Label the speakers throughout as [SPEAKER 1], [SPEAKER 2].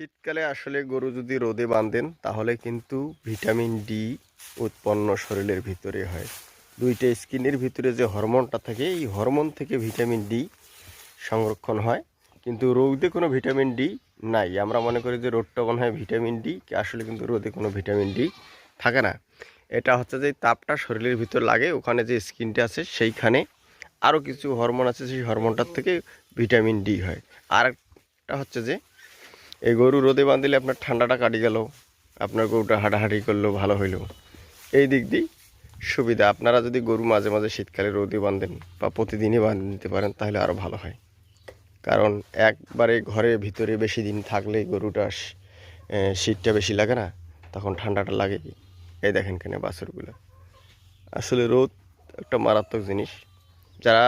[SPEAKER 1] শীতকালে আসলে গরু যদি রোদে বাঁধেন, তাহলে কিন্তু ভিটামিন ডি উৎপন্ন শরীরের ভিতরে হয়। দুইটা স্কিনের ভিতরে যে হরমোনটা থাকে, এই হরমোন থেকে ভিটামিন ডি সংরক্ষণ হয়। কিন্তু রোদে কোনো ভিটামিন ডি নাই। আমরা মনে করি যে রোদটা মনে হয় ভিটামিন ডি আসলে কিন্তু রোদে কোনো ভিটামিন ডি থাকে না। এটা হচ্ছে যে তাপটা শরীরের ভিতর লাগে, ওখানে যে স্কিনটা আছে, সেইখানে আরও কিছু হরমোন আছে, সেই হরমোনটার থেকে ভিটামিন ডি হয়। আর একটা হচ্ছে যে এই গরু রোদে বাঁধিলে আপনার ঠান্ডাটা কাটি গেল, আপনার গরুটা হাঁটাহাঁটি করল, ভালো হইল। এই দিক দিয়ে সুবিধা, আপনারা যদি গরু মাঝে মাঝে শীতকালে রোদে বাঁধেন বা প্রতিদিনই বাঁধে নিতে পারেন, তাহলে আরও ভালো হয়। কারণ একবারে ঘরের ভিতরে বেশি দিন থাকলে গরুটা শীতটা বেশি লাগে না, তখন ঠান্ডাটা লাগে এই দেখেন কেন বাছুরগুলো। আসলে রোদ একটা মারাত্মক জিনিস। যারা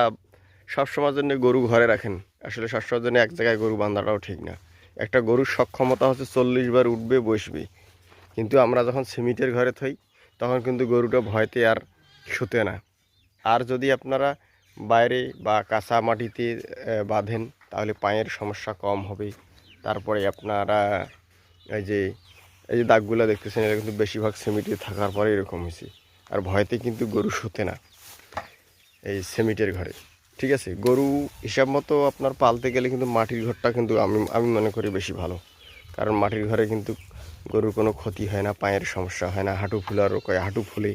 [SPEAKER 1] সবসময়ের জন্য গরু ঘরে রাখেন, আসলে সবসময়ের জন্য এক জায়গায় গরু বাঁধাটাও ঠিক না। একটা গরুর সক্ষমতা হচ্ছে চল্লিশ বার উঠবে, বসবে। কিন্তু আমরা যখন সিমিটের ঘরে থই, তখন কিন্তু গরুটা ভয়তে আর শুতে না। আর যদি আপনারা বাইরে বা কাঁচা মাটিতে বাঁধেন, তাহলে পায়ের সমস্যা কম হবে। তারপরে আপনারা, এই যে এই যে দাগগুলো দেখতেছেন এটা কিন্তু বেশিরভাগ সিমিটে থাকার পরে এরকম হয়েছে আর ভয়তে কিন্তু গরু শুতে না, এই সিমিটের ঘরে। ঠিক আছে, গরু হিসাব মতো আপনার পালতে গেলে কিন্তু মাটির ঘরটা কিন্তু আমি আমি মনে করি বেশি ভালো। কারণ মাটির ঘরে কিন্তু গরুর কোনো ক্ষতি হয় না, পায়ের সমস্যা হয় না, হাঁটু ফুলার রোগ হয়, হাঁটু ফুলে,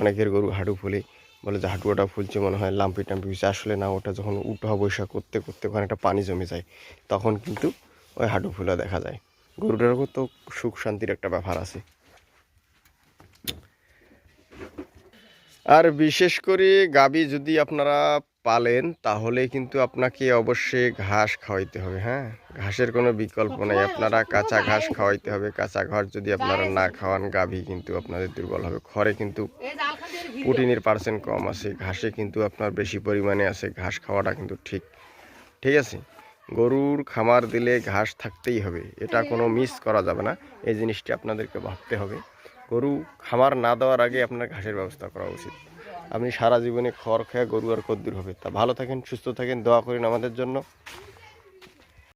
[SPEAKER 1] অনেকের গরু হাঁটু ফুলে, বলে যে হাঁটুটা ফুলছে মনে হয়, লাম্পি টাম্পি হয়েছে, আসলে না, ওটা যখন উঠা বৈশা করতে করতে ওখানে একটা পানি জমে যায়, তখন কিন্তু ওই হাঁটু ফুলা দেখা যায়। গরুটারও তো সুখ শান্তির একটা ব্যাপার আছে। আর বিশেষ করে গাবি যদি আপনারা পালেন তাহলে কিন্তু আপনাকে অবশ্যই ঘাস খাওয়াইতে হবে হ্যাঁ? ঘাসের কোনো বিকল্প নেই। আপনারা কাঁচা ঘাস খাওয়াইতে হবে কাঁচা ঘাস যদি আপনারা না খাওয়ান গাভী কিন্তু আপনাদের দুর্বল হবে। খড়ে কিন্তু প্রোটিনের পার্সেন্ট কম আছে। ঘাসে কিন্তু আপনার বেশি পরিমাণে আছে। ঘাস খাওয়াটা কিন্তু ঠিক। ঠিক আছে? গরুর খামার দিলে ঘাস থাকতেই হবে। এটা কোনো মিস করা যাবে না। এই জিনিসটি আপনাদেরকে ভাবতে হবে। গরু খামার না দেওয়ার আগে আপনার ঘাসের ব্যবস্থা করা উচিত। আপনি সারা জীবনে খড় খেয়ে গরু আর কদ্দুর হবে। তা ভালো থাকেন, সুস্থ থাকেন, দোয়া করেন আমাদের জন্য।